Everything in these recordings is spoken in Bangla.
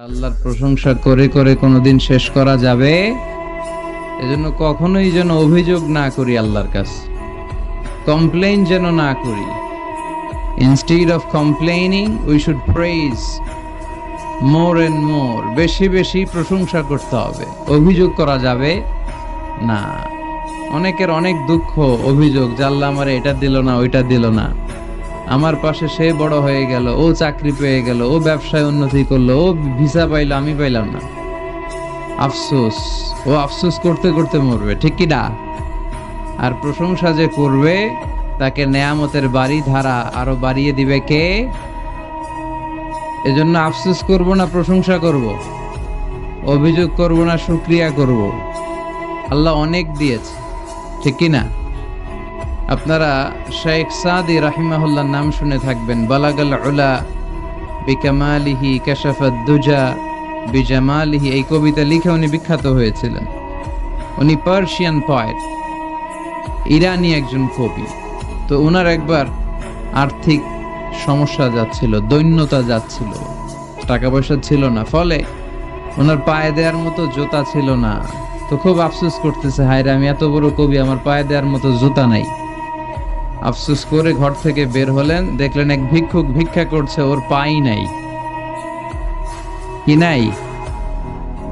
আল্লাহর প্রশংসা করে করে কোনোদিন শেষ করা যাবে? এজন্য কখনোই যেন অভিযোগ না করি আল্লাহর কাছে। কমপ্লেন যেন না করি। Instead of complaining we should praise more and more বেশি বেশি প্রশংসা করতে হবে। অভিযোগ করা যাবে? না। অনেকের অনেক দুঃখ, অভিযোগ জানলা আমার এটা দিল না, ওইটা দিল না। আমার পাশে সে বড় হয়ে গেল, ও চাকরি পেয়ে গেল, ও ব্যবসায় উন্নতি করল, ও ভিসা পাইলো, আমি পাইলাম না। আফসোস, ও আফসোস করতে করতে মরবে, ঠিক কি না? আর প্রশংসা যে করবে, তাকে নেয়ামতের বাড়ি ধারা আরও বাড়িয়ে দিবে কে? এজন্য আফসোস করব না, প্রশংসা করব। অভিযোগ করব না, শুক্রিয়া করব। আল্লাহ অনেক দিয়েছে, ঠিক কি না? আপনারা শেখ সাদি রাহিমাহুল্লাহর নাম শুনে থাকবেন, বালাগাল উলা বিকামালিহি কাশাফাত দুজা বিজামালিহি, এই কবিতা লিখে উনি বিখ্যাত হয়েছিলেন। উনি পার্সিয়ান পয়েট, ইরানি একজন কবি। তো ওনার একবার আর্থিক সমস্যা যাচ্ছিল, দৈন্যতা যাচ্ছিল টাকা পয়সা ছিল না, ফলে ওনার পায়ে দেওয়ার মতো জুতা ছিল না। তো খুব আফসোস করতেছে, হায়রে আমি এত বড় কবি, আমার পায়ে দেওয়ার মতো জুতা নাই। আফসোস করে ঘর থেকে বের হলেন, দেখলেন এক ভিক্ষুক ভিক্ষা করছে, ওর পাই নাই। কি নাই?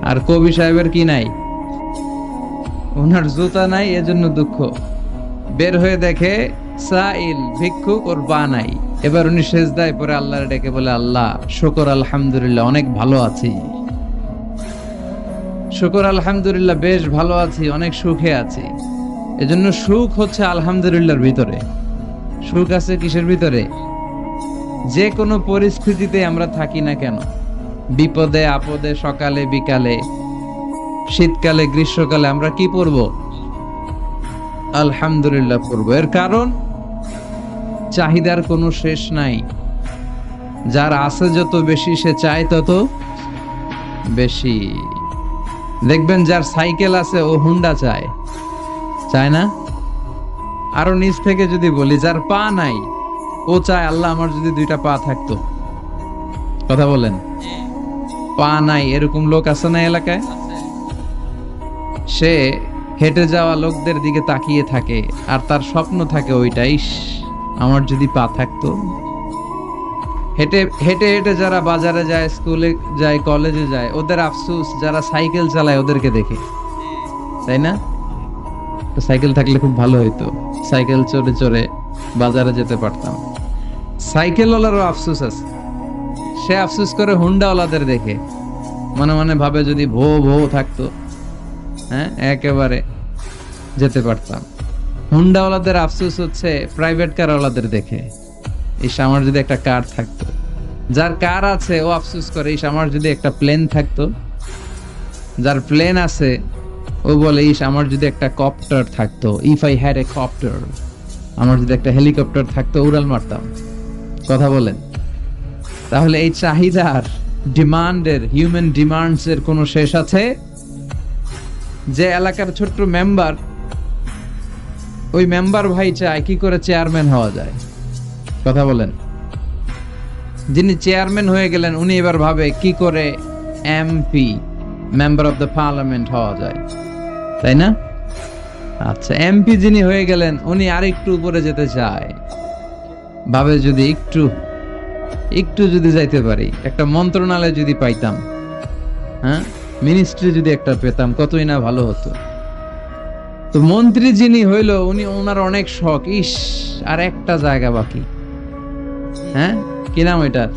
আর কবি সাহেবের কি নাই? ওনার জুতা নাই, এজন্য দুঃখ। বের হয়ে দেখে, সাইল, ভিক্ষুক, ওর পা নাই। এবার উনি সেজদায় পরে আল্লাহর ডেকে বলে, আল্লাহ, শকর আলহামদুলিল্লাহ, অনেক ভালো আছি। শকর আলহামদুলিল্লাহ, বেশ ভালো আছি, অনেক সুখে আছি। এজন্য সুখ হচ্ছে আলহামদুলিল্লাহর ভিতরে। সুখ আছে কিসের ভিতরে? যে কোনো পরিস্থিতিতে আমরা থাকি না কেন। বিপদে, আপদে, সকালে, বিকালে, শীতকালে, গ্রীষ্মকালে আমরা কি পড়ব আলহামদুলিল্লাহ পড়ব এর কারণ? চাহিদার কোনো শেষ নাই। যার আছে যত বেশি, সে চায় তত বেশি। দেখবেন যার সাইকেল আছে, ও হুন্ডা চায়। চায় না? আরও নিচ থেকে যদি বলি, যার পা নাই, ও চায় আল্লাহ আমার যদি দুইটা পা থাকতো। কথা বলেন? পা নাই, এরকম লোক আছে না এলাকায়? সে হেঁটে যাওয়া লোকদের দিকে তাকিয়ে থাকে, আর তার স্বপ্ন থাকে ওইটাই আমার যদি পা থাকতো? হেঁটে হেঁটে হেঁটে যারা বাজারে যায়, স্কুলে যায়, কলেজে যায়, ওদের আফসুস, যারা সাইকেল চালায় ওদেরকে দেখে। তাই না? তো সাইকেল থাকলে খুব ভালো হইতো। সাইকেল চড়ে চড়ে বাজারে যেতে পারতাম। সাইকেলওয়ালারও আফসোস আছে। সে আফসোস করে হুন্ডাওয়ালাদের দেখে। মনে মনে ভাবে যদি ভো ভো থাকতো হ্যাঁ একেবারে যেতে পারতাম। হুন্ডাওয়ালাদের আফসোস হচ্ছে প্রাইভেট কারওয়ালাদের দেখে। এই আমার যদি একটা কার থাকতো। যার কার আছে, ও আফসোস করে এই আমার যদি একটা প্লেন থাকতো, যার প্লেন আছে ও বলে, ইস, আমার যদি একটা কপ্টার থাকতো if I had a copter আমার যদি একটা হেলিকপ্টার থাকতো, উড়াল মারতাম। কথা বলেন। তাহলে এই চাহিদার, ডিমান্ডের হিউম্যান ডিমান্ডস এর কোনো শেষ আছে? যে এলাকার ছোট্ট মেম্বার ওই মেম্বার ভাই চায়, কি করে চেয়ারম্যান হওয়া যায়? কথা বলেন। যিনি চেয়ারম্যান হয়ে গেলেন, উনি এবার ভাবে, কি করে MP member of the parliament হওয়া যায়? তাই না? আচ্ছা এমপি যিনি হয়ে গেলেন, উনি আরেকটু উপরে যেতে চায়। ভাবে যদি একটু একটু যদি যাইতে পারি, একটা মন্ত্রণালয় যদি পাইতাম হ্যাঁ? মিনিস্ট্রি যদি একটা পেতাম, কতই না ভালো হতো। তো মন্ত্রী যিনি হইল, উনি ওনার অনেক শখ। ইস, আর একটা জায়গা বাকি। হ্যাঁ? কি নাম ওইটা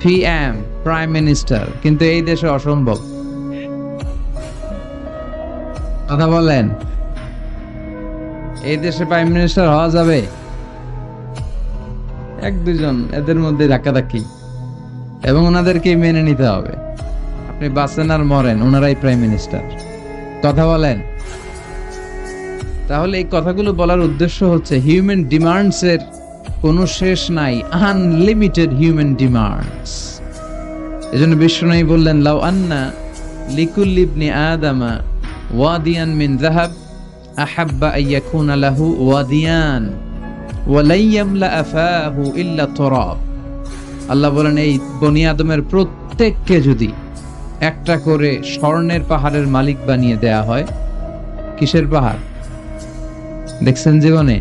পিএম প্রাইম মিনিস্টার কিন্তু এই দেশে অসম্ভব। কথা বলেন এই দেশে প্রাইম মিনিস্টার হওয়া যাবে? এক দুজন এদের মধ্যে ধাক্কাধাক্কি এবং ওনাদেরকে মেনে নিতে হবে। আপনি বাঁচেন আর মরেন, ওনারাই প্রাইম মিনিস্টার কথা বলেন। তাহলে এই কথাগুলো বলার উদ্দেশ্য হচ্ছে হিউম্যান ডিমান্ডস এর কোনো শেষ নাই আনলিমিটেড হিউম্যান ডিমান্ডস এজন্য বিষ্ণু বললেন, লাউ আন্না লিকুল ইবনি আদামা ওয়াদিয়ান মিন যাহাব, আহাব্বা আইয়াকুনা লাহু ওয়াদিয়ান ওয়ালাইয়ামলা আফাহু ইল্লা তুরাব। আল্লাহ বলেন, এই বনি আদমের প্রত্যেককে যদি একটা করে স্বর্ণের পাহাড়ের মালিক বানিয়ে দেয়া হয়, কিসের পাহাড়? দেখছেন জীবনে?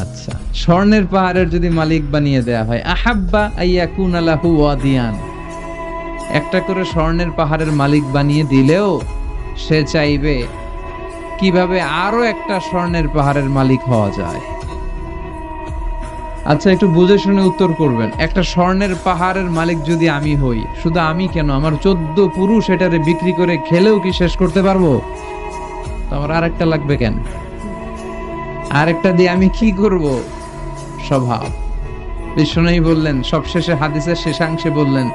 আচ্ছা স্বর্ণের পাহাড়ের যদি মালিক বানিয়ে দেয়া হয়, আহাব্বা আইয়াকুন আলাহু ওয়াদিয়ান। একটা করে স্বর্ণের পাহাড়ের মালিক বানিয়ে দিলেও সে চাইবে কীভাবে আরও একটা স্বর্ণের পাহাড়ের মালিক হওয়া যায়। আচ্ছা একটু বুঝে শুনে উত্তর করবেন। একটা স্বর্ণের পাহাড়ের মালিক যদি আমি হই, শুধু আমি কেন? আমার চোদ্দ পুরুষ এটারে বিক্রি করে খেলেও কি শেষ করতে পারব? আমার আরেকটা লাগবে কেন? আরেকটা দিয়ে আমি কি করব? স্বভাব। বিষ্ণুই বললেন, সবশেষে হাদিসের শেষাংশে বললেন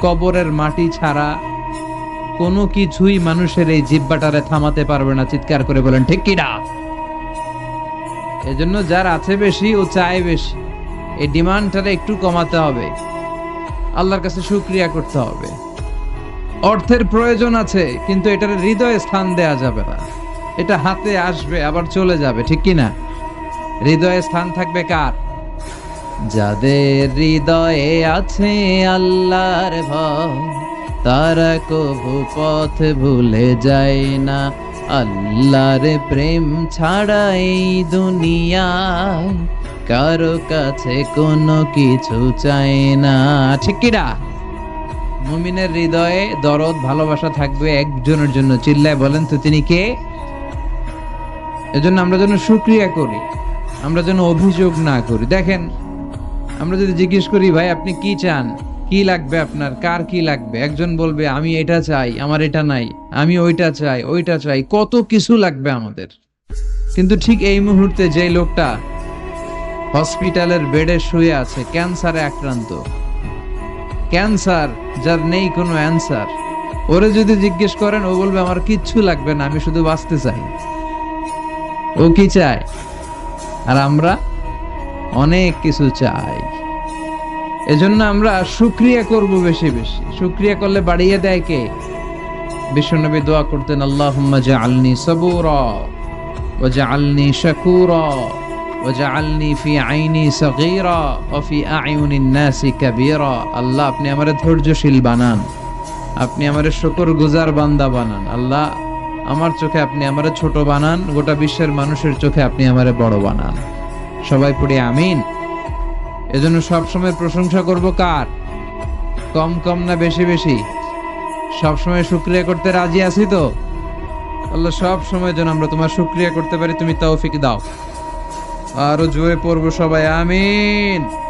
কবরের মাটি ছাড়া কোনো কিছুই মানুষের এই জিব্বাটারে থামাতে পারবে না, চিৎকার করে বলেন, ঠিক কিনা এজন্য যার আছে বেশি, ও চায় বেশি। এই ডিমান্ডটারে একটু কমাতে হবে। আল্লাহর কাছে শুক্রিয়া করতে হবে। অর্থের প্রয়োজন আছে, কিন্তু এটার হৃদয়ে স্থান দেয়া যাবে না। এটা হাতে আসবে, আবার চলে যাবে, ঠিক কি না? হৃদয়ে স্থান থাকবে কার? যাদের হৃদয়ে আছে আল্লাহর ভয়, তারা কবু পথ ভুলে যায় না। আল্লাহর প্রেম ছাড়া এই দুনিয়ায় কারও কাছে কোনো কিছু চায় না। ঠিক কিনা মুমিনের হৃদয়ে দরদ, ভালোবাসা থাকবে একজনের জন্য। চিল্লায় বলেন তো তিনি কে? এজন্য আমরা যেন সুক্রিয়া করি, আমরা যেন অভিযোগ না করি। দেখেন আমরা যদি জিজ্ঞেস করি, ভাই, আপনি কি চান? কি লাগবে আপনার? কার কি লাগবে? একজন বলবে, আমি এটা চাই, আমার এটা নাই, আমি ওইটা চাই ওইটা চাই। কত কিছু লাগবে আমাদের। কিন্তু ঠিক এই মুহূর্তে যে লোকটা হসপিটালের বেডে শুয়ে আছে, ক্যান্সারে আক্রান্ত। ক্যান্সার, যার নেই কোনো অ্যান্সার। ওরে যদি জিজ্ঞেস করেন, ও বলবে, আমার কিচ্ছু লাগবে না, আমি শুধু বাঁচতে চাই। ও কি চায়? আর আমরা? অনেক কিছু চাই। এজন্য আমরা সুক্রিয়া করব বেশি বেশি। সুক্রিয়া করলে বাড়িয়ে দেয় কে? বিশ্বনবী দোয়া করতেন, আল্লাহুম্মা জাআলনি সাবুরা ওয়া জাআলনি শাকুরা ওয়া জাআলনি ফি আইনি সাগীরা ও ফি আ'য়ুনিন নাসি কাবীরা। আল্লাহ, আপনি আমারে ধৈর্যশীল বানান। আপনি আমারে শুকরগুজার বান্দা বানান। আল্লাহ, আমার চোখে আপনি আমারে ছোট বানান, গোটা বিশ্বের মানুষের চোখে আপনি আমারে বড় বানান। সবাই পড়ে আমিন। এজন্য সবসময় প্রশংসা করব কার? কম কম না বেশি বেশি। সবসময় শুক্রিয়া করতে রাজি আছি তো? আল্লাহ সব সময় যেন আমরা তোমার শুক্রিয়া করতে পারি, তুমি তৌফিক দাও। আরও জোরে পড়ব সবাই, আমিন।